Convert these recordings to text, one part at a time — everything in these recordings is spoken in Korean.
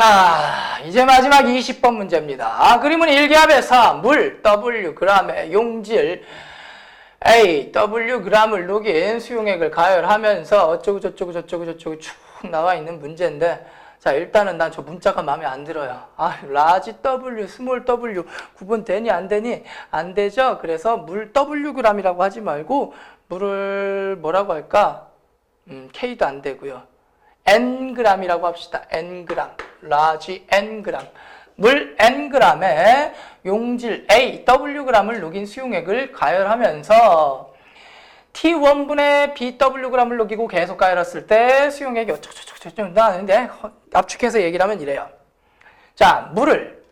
자, 이제 마지막 20번 문제입니다. 아, 그림은 일기압에서 물 W g의 용질 A W g을 녹인 수용액을 가열하면서 어쩌고 저쩌고 저쩌고 저쩌고 쭉 나와 있는 문제인데 자, 일단은 난 저 문자가 마음에 안 들어요. 아, 라지 W, 스몰 W 구분 되니 안 되니? 안 되죠? 그래서 물 W g이라고 하지 말고 물을 뭐라고 할까? 음, K도 안 되고요. Ng이라고 합시다. Ng. 라지 Ng. 물 Ng에 용질 A, Wg을 녹인 수용액을 가열하면서 T1분의 BWg을 녹이고 계속 가열했을 때 수용액이 어쩌고저쩌고 나는데 압축해서 얘기를 하면 이래요. 자, 물을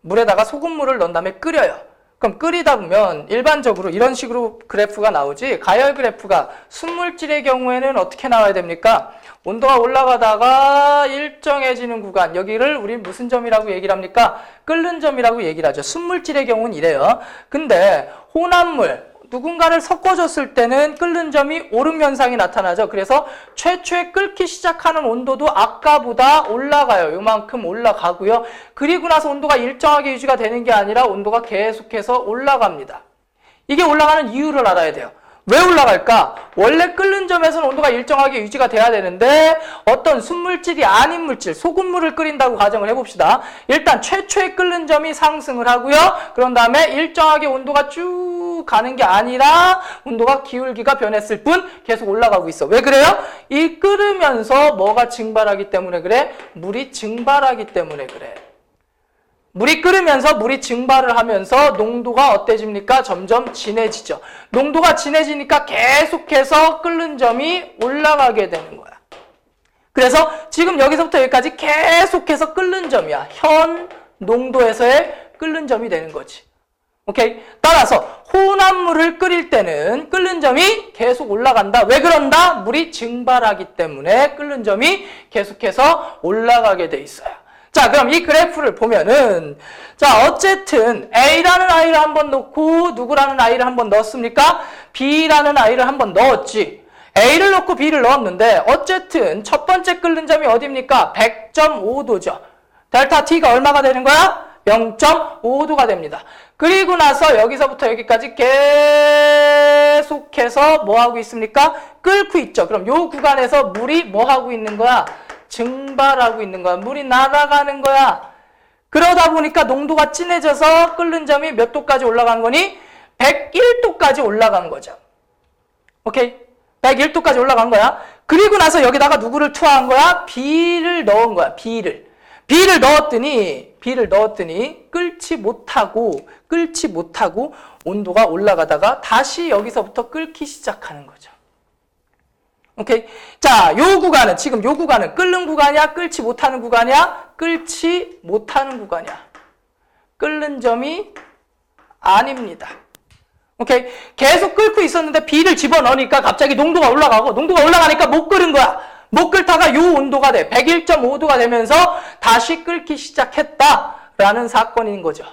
물에다가 소금물을 넣은 다음에 끓여요. 그럼 끓이다 보면 일반적으로 이런 식으로 그래프가 나오지 가열 그래프가 순물질의 경우에는 어떻게 나와야 됩니까? 온도가 올라가다가 일정해지는 구간 여기를 우리 무슨 점이라고 얘기를 합니까? 끓는 점이라고 얘기를 하죠. 순물질의 경우는 이래요. 근데 혼합물 누군가를 섞어줬을 때는 끓는 점이 오름 현상이 나타나죠. 그래서 최초에 끓기 시작하는 온도도 아까보다 올라가요. 요만큼 올라가고요. 그리고 나서 온도가 일정하게 유지가 되는 게 아니라 온도가 계속해서 올라갑니다. 이게 올라가는 이유를 알아야 돼요. 왜 올라갈까? 원래 끓는 점에서는 온도가 일정하게 유지가 돼야 되는데 어떤 순물질이 아닌 물질, 소금물을 끓인다고 가정을 해봅시다. 일단 최초의 끓는 점이 상승을 하고요. 그런 다음에 일정하게 온도가 쭉 가는 게 아니라 온도가 기울기가 변했을 뿐 계속 올라가고 있어. 왜 그래요? 이 끓으면서 뭐가 증발하기 때문에 그래? 물이 증발하기 때문에 그래. 물이 끓으면서 물이 증발을 하면서 농도가 어때집니까? 점점 진해지죠. 농도가 진해지니까 계속해서 끓는 점이 올라가게 되는 거야. 그래서 지금 여기서부터 여기까지 계속해서 끓는 점이야. 현 농도에서의 끓는 점이 되는 거지. 오케이? 따라서 혼합 물을 끓일 때는 끓는 점이 계속 올라간다. 왜 그런다? 물이 증발하기 때문에 끓는 점이 계속해서 올라가게 돼 있어요. 자, 그럼 이 그래프를 보면은, 자, 어쨌든 A라는 아이를 한번 넣고 누구라는 아이를 한 번 넣었습니까? B라는 아이를 한 번 넣었지. A를 넣고 B를 넣었는데, 어쨌든 첫 번째 끓는 점이 어디입니까? 100.5도죠. 델타 T가 얼마가 되는 거야? 0.5도가 됩니다. 그리고 나서 여기서부터 여기까지 계속해서 뭐 하고 있습니까? 끓고 있죠. 그럼 요 구간에서 물이 뭐 하고 있는 거야? 증발하고 있는 거야. 물이 날아가는 거야. 그러다 보니까 농도가 진해져서 끓는 점이 몇 도까지 올라간 거니? 101도까지 올라간 거죠. 오케이? 101도까지 올라간 거야. 그리고 나서 여기다가 누구를 투하한 거야? B를 넣은 거야. B를. B를 넣었더니 B를 넣었더니 끓지 못하고 끓지 못하고 온도가 올라가다가 다시 여기서부터 끓기 시작하는 거죠. 오케이. 자, 요 구간은, 지금 요 구간은 끓는 구간이야? 끓지 못하는 구간이야? 끓지 못하는 구간이야. 끓는 점이 아닙니다. 오케이. 계속 끓고 있었는데 비를 집어넣으니까 갑자기 농도가 올라가고, 농도가 올라가니까 못 끓은 거야. 못 끓다가 요 온도가 돼. 101.5도가 되면서 다시 끓기 시작했다 라는 사건인 거죠.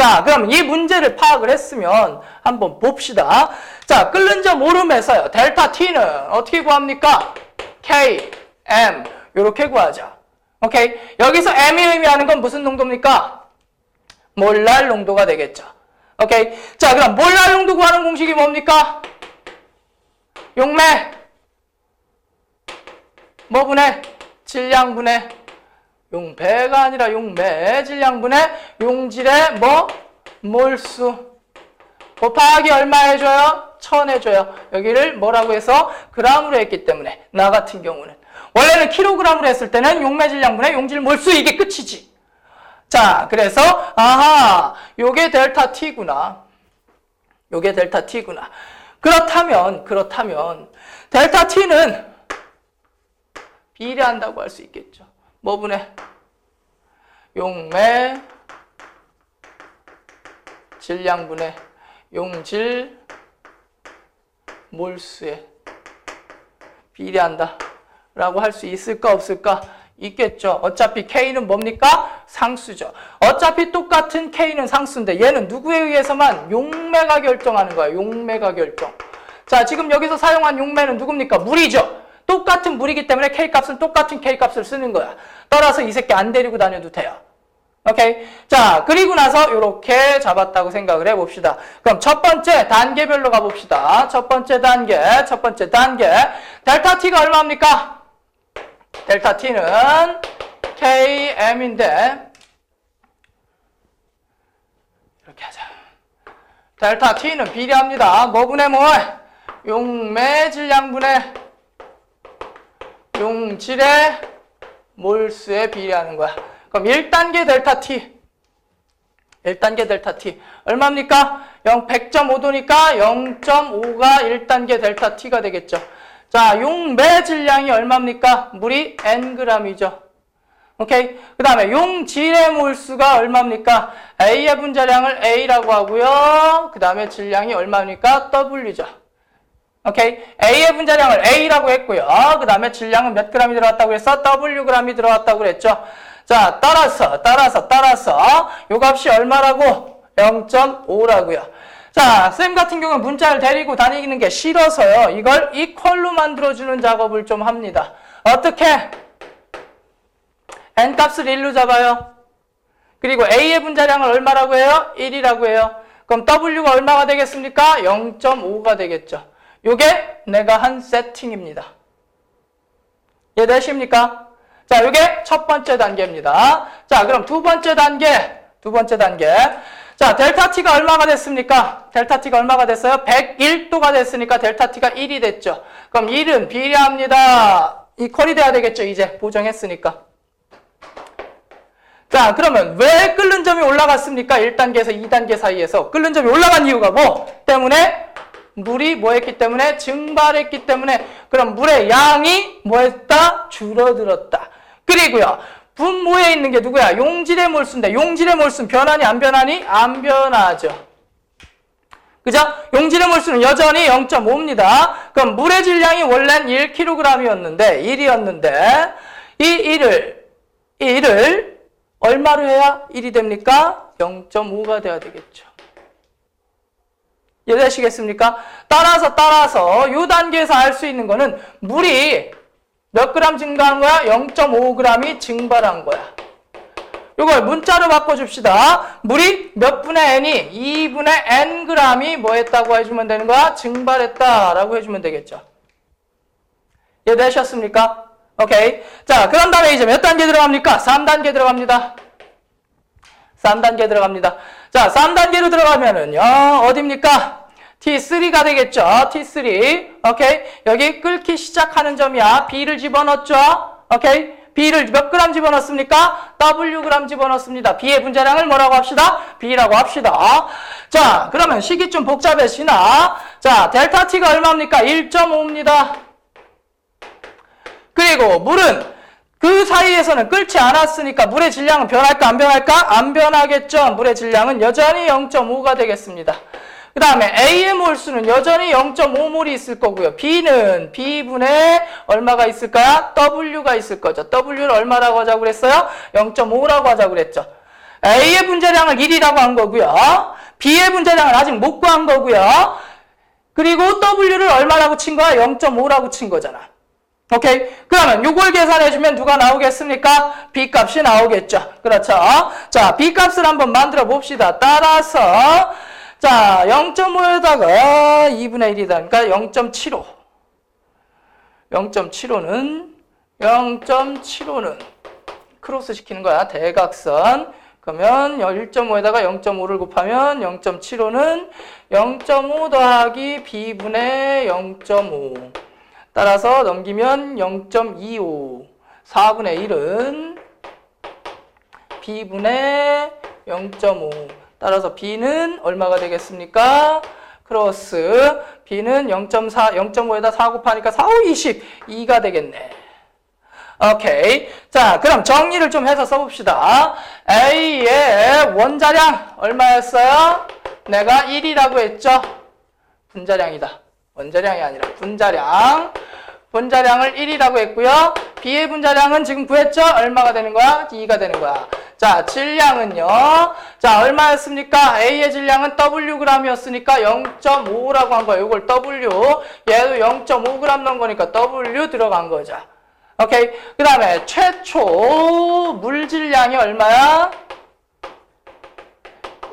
자, 그럼 이 문제를 파악을 했으면 한번 봅시다. 자, 끓는 점 오름에서요. 델타 T는 어떻게 구합니까? K, M 이렇게 구하자. 오케이? 여기서 M이 의미하는 건 무슨 농도입니까? 몰랄 농도가 되겠죠. 오케이? 자, 그럼 몰랄 농도 구하는 공식이 뭡니까? 용매 뭐분해? 질량분해 용배가 아니라 용매 질량분의 용질의 뭐? 몰수 곱하기 얼마 해줘요? 천 해줘요. 여기를 뭐라고 해서 그람으로 했기 때문에 나 같은 경우는 원래는 킬로그램으로 했을 때는 용매 질량분의 용질 몰수 이게 끝이지. 자, 그래서 아하, 요게 델타 T구나. 요게 델타 T구나. 그렇다면 그렇다면 델타 T는 비례한다고 할 수 있겠죠. 뭐 분해? 용매 질량 분해 용질 몰수에 비례한다 라고 할 수 있을까 없을까? 있겠죠. 어차피 K는 뭡니까? 상수죠. 어차피 똑같은 K는 상수인데 얘는 누구에 의해서만 용매가 결정하는 거야. 용매가 결정. 자, 지금 여기서 사용한 용매는 누굽니까? 물이죠. 똑같은 물이기 때문에 K값은 똑같은 K값을 쓰는 거야. 따라서 이 새끼 안 데리고 다녀도 돼요. 오케이. 자, 그리고 나서 이렇게 잡았다고 생각을 해봅시다. 그럼 첫 번째 단계별로 가봅시다. 첫 번째 단계, 첫 번째 단계. 델타 T가 얼마입니까? 델타 T는 KM인데, 이렇게 하자. 델타 T는 비례합니다. 뭐분의 뭐? 용매 질량분의 용질의 몰수에 비례하는 거야. 그럼 1단계 델타 T. 1단계 델타 T. 얼마입니까? 0, 100.5도니까 0.5가 1단계 델타 T가 되겠죠. 자, 용매 질량이 얼마입니까? 물이 Ng이죠. 오케이. 그 다음에 용질의 몰수가 얼마입니까? A의 분자량을 A라고 하고요. 그 다음에 질량이 얼마입니까? W죠. 오케이. A의 분자량을 A라고 했고요. 그 다음에 질량은 몇 g이 들어갔다고 했어? Wg이 들어갔다고 그랬죠. 자, 따라서, 따라서, 따라서, 요 값이 얼마라고? 0.5라고요. 자, 쌤 같은 경우는 문자를 데리고 다니는 게 싫어서요. 이걸 이퀄로 만들어주는 작업을 좀 합니다. 어떻게? n 값을 1로 잡아요. 그리고 a의 분자량을 얼마라고 해요? 1이라고 해요. 그럼 w가 얼마가 되겠습니까? 0.5가 되겠죠. 요게 내가 한 세팅입니다. 이해되십니까? 자, 요게 첫 번째 단계입니다. 자, 그럼 두 번째 단계, 두 번째 단계. 자, 델타 t가 얼마가 됐습니까? 델타 t가 얼마가 됐어요? 101도가 됐으니까 델타 t가 1이 됐죠. 그럼 1은 비례합니다. 이퀄이 돼야 되겠죠, 이제. 보정했으니까. 자, 그러면 왜 끓는 점이 올라갔습니까? 1단계에서 2단계 사이에서 끓는 점이 올라간 이유가 뭐? 때문에 물이 뭐 했기 때문에 증발했기 때문에 그럼 물의 양이 뭐 했다? 줄어들었다. 그리고요. 분모에 있는 게 누구야? 용질의 몰수인데 용질의 몰수는 변하니 안 변하니? 안 변하죠. 그죠? 용질의 몰수는 여전히 0.5입니다. 그럼 물의 질량이 원래는 1kg이었는데 1이었는데 이 1을 이 1을 얼마로 해야 1이 됩니까? 0.5가 돼야 되겠죠. 이해되시겠습니까? 따라서 따라서 이 단계에서 알 수 있는 거는 물이 몇 그램 증가한 거야? 0.5g이 증발한 거야. 이걸 문자로 바꿔줍시다. 물이 몇 분의 n이 2분의 n g이 뭐 했다고 해주면 되는 거야? 증발했다라고 해주면 되겠죠. 이해되셨습니까? 오케이. 자, 그런 다음에 이제 몇 단계 들어갑니까? 3단계 들어갑니다. 3단계 들어갑니다. 자, 3단계로 들어가면은요, 어딥니까? T3가 되겠죠. T3. 오케이. 여기 끓기 시작하는 점이야. B를 집어넣었죠. 오케이. B를 몇 그램 집어넣습니까? W 그램 집어넣습니다. B의 분자량을 뭐라고 합시다? B라고 합시다. 자, 그러면 식이 좀 복잡해지나? 자, 델타 T가 얼마입니까? 1.5입니다. 그리고 물은 그 사이에서는 끓지 않았으니까 물의 질량은 변할까 안 변할까? 안 변하겠죠. 물의 질량은 여전히 0.5가 되겠습니다. 그 다음에 A의 몰수는 여전히 0.5몰이 있을 거고요. B는 B분의 얼마가 있을까요? W가 있을 거죠. W를 얼마라고 하자고 그랬어요? 0.5라고 하자고 그랬죠. A의 분자량을 1이라고 한 거고요. B의 분자량을 아직 못 구한 거고요. 그리고 W를 얼마라고 친 거야? 0.5라고 친 거잖아. 오케이. 그러면 이걸 계산해주면 누가 나오겠습니까? B값이 나오겠죠. 그렇죠. 자, B값을 한번 만들어 봅시다. 따라서 자, 0.5에다가 2분의 1이다. 그러니까 0.75. 0.75는 0.75는 크로스 시키는 거야. 대각선. 그러면 1.5에다가 0.5를 곱하면 0.75는 0.5 더하기 b분의 0.5. 따라서 넘기면 0.25. 4분의 1은 b분의 0.5. 따라서 b는 얼마가 되겠습니까? 크로스 b는 0.4, 0.5에다 4 곱하니까 4, 5, 20, 2가 되겠네. 오케이. 자, 그럼 정리를 좀 해서 써봅시다. A의 원자량 얼마였어요? 내가 1이라고 했죠? 분자량이다. 원자량이 아니라 분자량. 분자량을 1이라고 했고요. B의 분자량은 지금 구했죠? 얼마가 되는 거야? 2가 되는 거야. 자, 질량은요. 자, 얼마였습니까? A의 질량은 Wg이었으니까 0.5라고 한 거예요. 이걸 W. 얘도 0.5g 넣은 거니까 W 들어간 거죠. 오케이. 그 다음에 최초 물 질량이 얼마야?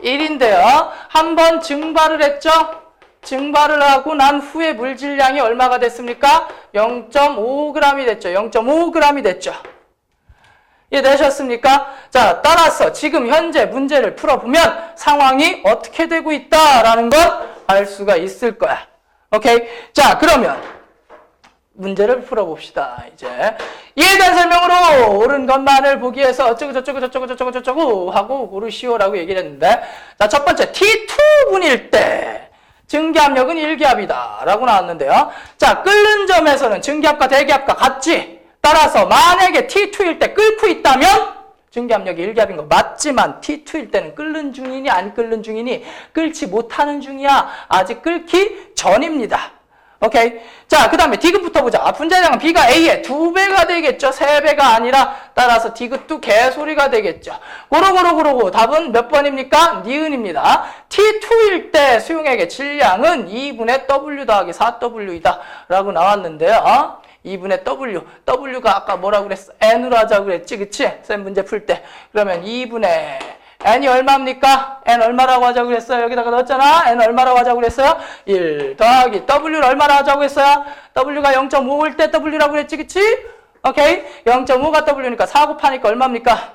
1인데요. 한 번 증발을 했죠? 증발을 하고 난 후에 물 질량이 얼마가 됐습니까? 0.5g이 됐죠. 0.5g이 됐죠. 이해되셨습니까? 자, 따라서 지금 현재 문제를 풀어보면 상황이 어떻게 되고 있다라는 걸 알 수가 있을 거야. 오케이? 자, 그러면 문제를 풀어봅시다. 이제 이해된 설명으로 옳은 것만을 보기 위해서 어쩌고 저쩌고 저쩌고 저쩌고 저쩌고 하고 고르시오라고 얘기를 했는데 자, 첫 번째 T2분일 때 증기압력은 1기압이다 라고 나왔는데요. 자, 끓는 점에서는 증기압과 대기압과 같지. 따라서 만약에 T2일 때 끓고 있다면 증기압력이 1기압인 거 맞지만 T2일 때는 끓는 중이니 안 끓는 중이니 끓지 못하는 중이야. 아직 끓기 전입니다. 오케이. 자, 그 다음에 디귿부터 보자. 아, 분자량은 B가 A의 두 배가 되겠죠. 세 배가 아니라 따라서 디귿도 개소리가 되겠죠. 고로고로고로고 답은 몇 번입니까? 니은입니다. T2일 때 수용액의 질량은 2분의 W 더하기 4W이다. 라고 나왔는데요. 어? 2분의 W. W가 아까 뭐라고 그랬어? N으로 하자고 그랬지. 그치? 쌤 문제 풀 때. 그러면 2분의 n이 얼마입니까? n 얼마라고 하자고 그랬어요? 여기다가 넣었잖아. n 얼마라고 하자고 그랬어요? 1 더하기 w를 얼마나 하자고 했어요? w가 0.5일 때 w라고 그랬지, 그치? 오케이? 0.5가 w니까 4 곱하니까 얼마입니까?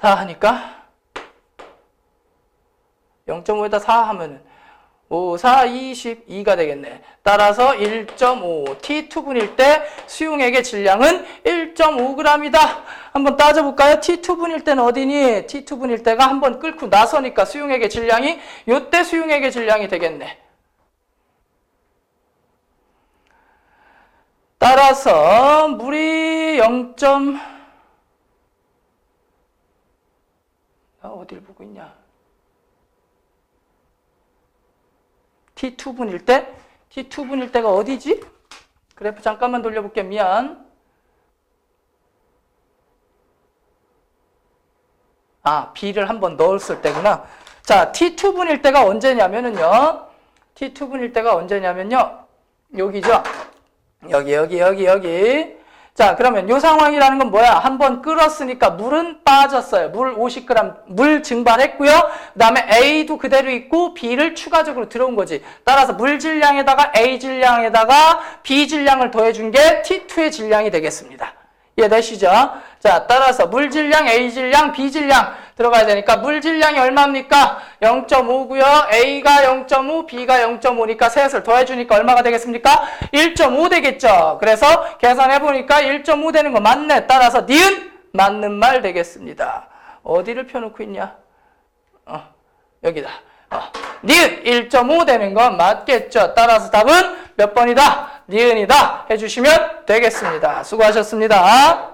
4 하니까 0.5에다 4 하면은 5, 4, 22가 되겠네. 따라서 1.5 T2분일 때 수용액의 질량은 1.5g이다. 한번 따져볼까요? T2분일 때는 어디니? T2분일 때가 한번 끓고 나서니까 수용액의 질량이 요때 수용액의 질량이 되겠네. 따라서 물이 0. 나 어딜 보고 있냐? T2분일 때? T2분일 때가 어디지? 그래프 잠깐만 돌려볼게. 미안. 아, B를 한번 넣었을 때구나. 자, T2분일 때가 언제냐면은요. T2분일 때가 언제냐면요. 여기죠. 여기, 여기, 여기, 여기. 자, 그러면 요 상황이라는 건 뭐야? 한번 끓었으니까 물은 빠졌어요. 물 50g, 물 증발했고요. 그 다음에 A도 그대로 있고 B를 추가적으로 들어온 거지. 따라서 물 질량에다가 A 질량에다가 B 질량을 더해준 게 T2의 질량이 되겠습니다. 이해되시죠? 자, 따라서 물 질량, A 질량, B 질량 들어가야 되니까 물 질량이 얼마입니까? 0.5고요. A가 0.5, B가 0.5니까 셋을 더해주니까 얼마가 되겠습니까? 1.5 되겠죠. 그래서 계산해보니까 1.5 되는 거 맞네. 따라서 니은 맞는 말 되겠습니다. 어디를 펴놓고 있냐? 어, 여기다. 어, 니은 1.5 되는 건 맞겠죠. 따라서 답은 몇 번이다? 니은이다 해주시면 되겠습니다. 수고하셨습니다.